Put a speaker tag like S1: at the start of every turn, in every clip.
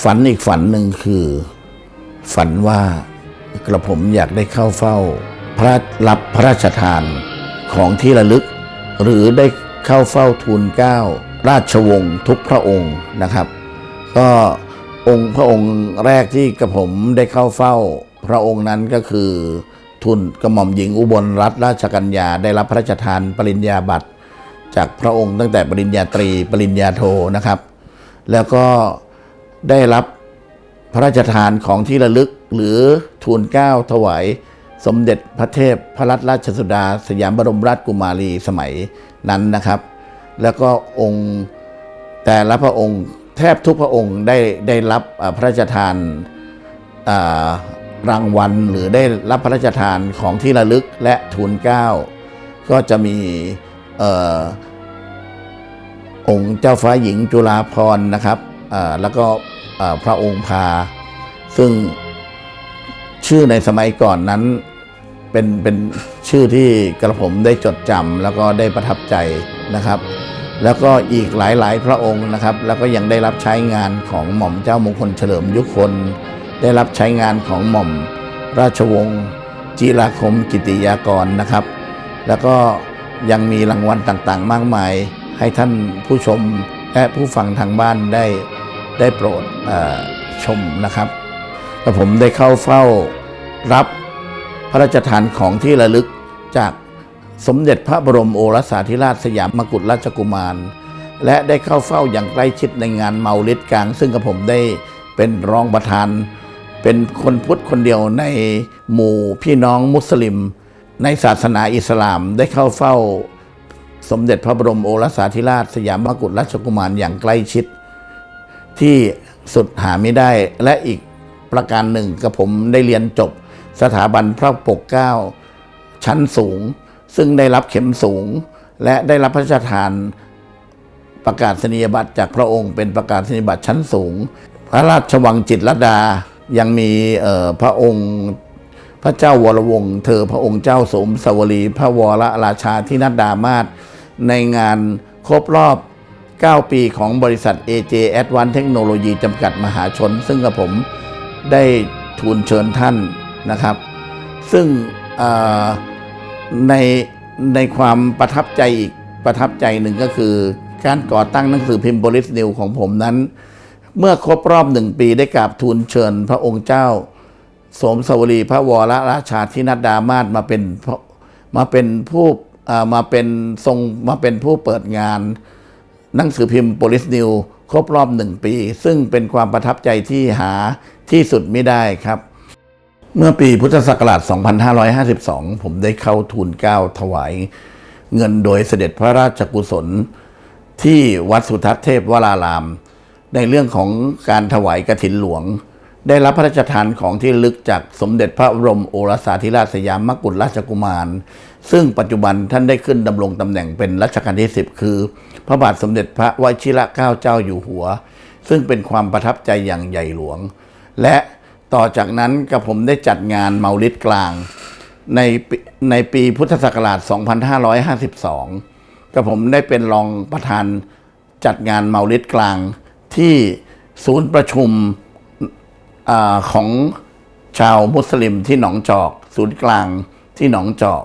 S1: ฝันอีกฝันหนึ่งคือ ฝันว่ากระผมอยากได้เข้าเฝ้า พระรับพระราชทานของที่ระลึก หรือได้เข้าเฝ้าทูลเกล้าราชวงศ์ทุกพระองค์นะครับ ก็องค์พระองค์แรกที่กระผมได้เข้าเฝ้า พระองค์นั้นก็คือทุนกระหม่อมหญิงอุบลรัตนราชกัญญาได้รับพระราชทานปริญญาบัตร จากพระองค์ตั้งแต่ปริญญาตรีปริญญาโทนะครับ แล้วก็ ได้รับพระราชทานของที่ระลึกหรือทูลเกล้าถวายสมเด็จพระเทพพระรัตนราชสุดา สยามบรมราชกุมารีสมัยนั้นนะครับ แล้วก็องค์แต่ละพระองค์แทบทุกพระองค์ได้ได้รับพระราชทานรางวัลหรือได้รับพระราชทานของที่ระลึกและทูลเกล้าก็จะมีองค์เจ้าฟ้าหญิงจุฬาภรณ์นะครับแล้วก็ พระองค์พา ซึ่งชื่อในสมัยก่อนนั้นเป็นเป็นชื่อที่กระผมได้จดจำแล้วก็ได้ประทับใจนะครับ แล้วก็อีกหลายๆ พระองค์นะครับ แล้วก็ยังได้รับใช้งานของหม่อมเจ้ามงคลเฉลิมยุคคลได้รับใช้งานของหม่อมราชวงศ์จิราคมกิติยากรนะครับ แล้วก็ยังมีรางวัลต่างๆ มากมาย ให้ท่านผู้ชมและผู้ฟังทางบ้านได้ ได้โปรดชมนะครับและผมได้เข้าเฝ้ารับพระราชทานของที่ระลึกจากสมเด็จพระบรมโอรสาธิราชสยามมกุฎราชกุมาร และได้เข้าเฝ้าอย่างใกล้ชิดในงานเมาลิดกลาง ซึ่งกระผมได้เป็นรองประธาน เป็นคนพุทธคนเดียวในหมู่พี่น้องมุสลิม ในศาสนาอิสลามได้เข้าเฝ้า สมเด็จพระบรมโอรสาธิราชสยามมกุฎราชกุมารอย่างใกล้ชิด ที่สุดหาไม่ได้ และอีกประการหนึ่งกับผมได้เรียนจบสถาบันพระปกเก้าชั้นสูง ซึ่งได้รับเข็มสูง และได้รับพระราชทานประกาศนียบัตรจากพระองค์เป็นประกาศนียบัตรชั้นสูง พระราชวังจิตรลดายังมีพระองค์พระเจ้าวรวงศ์เธอพระองค์เจ้าสมสวรี พระวรราชาที่นัดดามาศในงานครบรอบ 9 ปีของบริษัท AJ Advanced Technology จำกัดมหาชน ซึ่งกับผมได้ทูลเชิญท่านนะครับ ซึ่งในในความประทับใจอีกประทับใจหนึ่งก็คือ การก่อตั้งหนังสือพิมพ์บริสนิวของผมนั้น เมื่อครบรอบหนึ่งปีได้กราบทูลเชิญ พระองค์เจ้า สมสวรีพระวรราชาธินัดดามาศมาเป็นมาเป็นผู้มาเป็นทรงมาเป็นผู้เปิดงาน หนังสือพิมพ์ Police New ครบรอบหนึ่งปี ซึ่งเป็นความประทับใจที่หาที่สุดไม่ได้ครับ เมื่อปีพุทธศักราช 2552 ผมได้เข้าทูลเก้าถวาย เงินโดยเสด็จพระราชกุศล ที่วัดสุทัศน์เทพวราราม ในเรื่องของการถวายกระถินหลวง ได้รับพระราชทานของที่ลึกจากสมเด็จพระบรมโอรสาธิราชสยามมกุฎราชกุมาร ซึ่งปัจจุบันท่านได้ขึ้นดำรงตำแหน่งเป็นรัชกาลที่ 10 คือ พระบาทสมเด็จพระวชิระเกล้าเจ้าอยู่หัว ซึ่งเป็นความประทับใจอย่างใหญ่หลวง และต่อจากนั้นกับผมได้จัดงานเมาลิดกลาง ในในปีพุทธศักราช 2552กับผมได้เป็นรองประธานจัดงานเมาลิดกลางที่ศูนย์ประชุม อของชาวมุสลิมที่หนองจอก ศูนย์กลางที่หนองจอก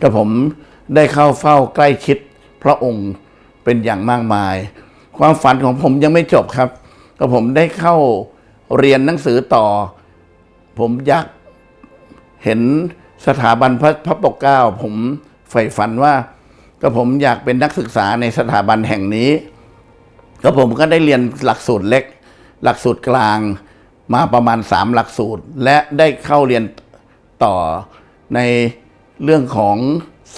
S1: กับผมได้เข้าเฝ้าใกล้ชิดพระองค์เป็นอย่างมากมาย ความฝันของผมยังไม่จบครับกับผมได้เข้าเรียนหนังสือต่อ ผมอยากเห็นสถาบันพระพระปกเกล้า ผมใฝ่ฝันว่าก็ผมอยากเป็นนักศึกษาในสถาบันแห่งนี้ก็ผมก็ได้เรียนหลักสูตรเล็ก หลักสูตรกลาง มาประมาณ 3 หลักสูตร และได้เข้าเรียนต่อในเรื่องของ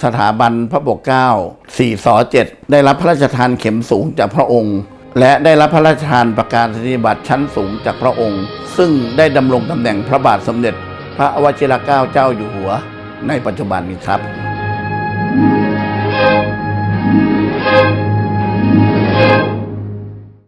S1: สถาบันพระปกเกล้า4ส7ได้รับพระราชทานเข็มสูงจากพระองค์ และได้รับพระราชทานประกาศนียบัตรชั้นสูงจากพระองค์ ซึ่งได้ดำรงตำแหน่งพระบาทสมเด็จ พระวชิรเกล้าเจ้าอยู่หัว ในปัจจุบันนี้ครับ